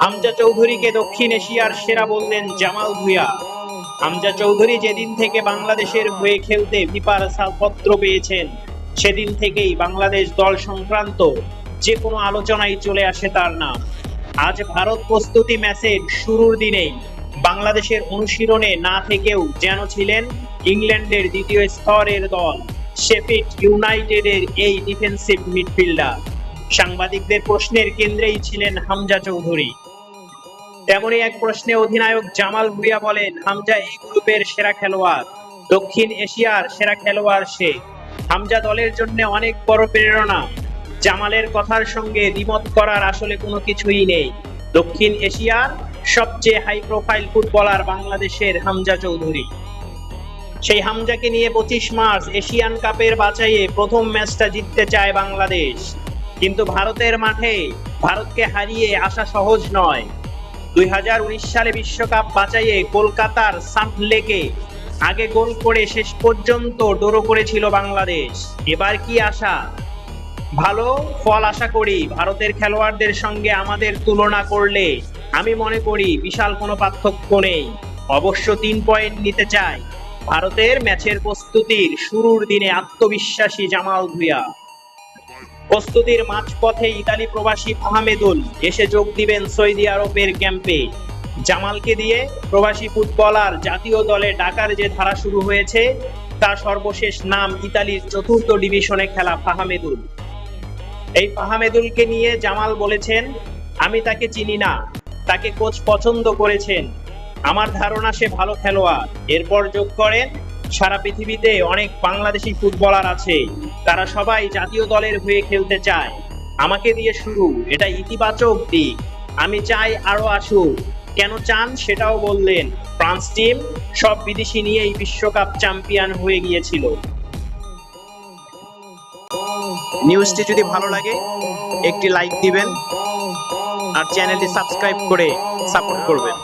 হামজা চৌধুরীকে দক্ষিণ এশিয়ার সেরা বললেন জামাল ভুঁইয়া। হামজা চৌধুরী যেদিন থেকে বাংলাদেশের হয়ে খেলতে ফিফার ছাড়পত্র পেয়েছেন, সেদিন থেকেই বাংলাদেশ দল সংক্রান্ত যে কোনো আলোচনায় চলে আসে তার নাম। আজ ভারত প্রস্তুতি ম্যাচের শুরুর দিনেই বাংলাদেশের অনুশীলনে না থেকেও যেন ছিলেন ইংল্যান্ডের দ্বিতীয় স্তরের দল শেফিট ইউনাইটেডের এই ডিফেন্সিভ মিডফিল্ডার। সাংবাদিকদের প্রশ্নের কেন্দ্রেই ছিলেন হামজা চৌধুরী। তেমনই এক প্রশ্নে অধিনায়ক জামাল ভুঁইয়া বলেন, হামজা এই গ্রুপের সেরা খেলোয়াড়। দক্ষিণ এশিয়ার সেরা খেলোয়াড় সে। হামজা দলের জন্য অনেক বড় প্রেরণা। জামালের কথার সঙ্গে দ্বিমত করার আসলে কোনো কিছুই নেই। দক্ষিণ এশিয়ার সবচেয়ে হাই প্রোফাইল ফুটবলার বাংলাদেশের হামজা চৌধুরী। সেই হামজাকে নিয়ে পঁচিশ মার্চ এশিয়ান কাপের বাছাইয়ে প্রথম ম্যাচটা জিততে চায় বাংলাদেশ। কিন্তু ভারতের মাঠে ভারতকে হারিয়ে আসা সহজ নয়। দুই সালে বিশ্বকাপ বাছাইয়ে কলকাতার সান্টলেকে আগে গোল করে শেষ পর্যন্ত ডোরো করেছিল বাংলাদেশ। এবার কি আশা? ভালো ফল আশা করি ভারতের খেলোয়াড়দের সঙ্গে আমাদের তুলনা করলে। আমি মনে করি বিশাল কোনো পার্থক্য নেই। অবশ্য তিন পয়েন্ট নিতে চাই। ভারতের ম্যাচের প্রস্তুতির শুরুর দিনে আত্মবিশ্বাসী জামাল ভুঁইয়া। প্রস্তুতির মাঝপথে ইতালি প্রবাসী আহমেদুল এসে যোগ দিবেন সৌদি আরবের ক্যাম্পে। জামালকে দিয়ে প্রবাসী ফুটবলার জাতীয় দলে ডাকার যে ধারা শুরু হয়েছে, তার সর্বশেষ নাম ইতালির চতুর্থ ডিভিশনে খেলা ফাহামেদুল। এই ফাহামেদুলকে নিয়ে জামাল বলেছেন, আমি তাকে চিনি না, তাকে কোচ পছন্দ করেছেন। আমার ধারণা সে ভালো খেলোয়াড়। এরপর যোগ করেন সারা পৃথিবীতে অনেক বাংলাদেশি ফুটবলার আছে। তারা সবাই জাতীয় দলের হয়ে খেলতে চায়। আমাকে দিয়ে শুরু, এটা ইতিবাচক দিক। আমি চাই আরও আসুক। কেন চান সেটাও বললেন ফ্রান্স টিম। সব বিদেশি নিয়েই বিশ্বকাপ চ্যাম্পিয়ন হয়ে গিয়েছিল। নিউজটি যদি ভালো লাগে, একটি লাইক দিবেন আর চ্যানেলটি সাবস্ক্রাইব করে সাপোর্ট করবেন।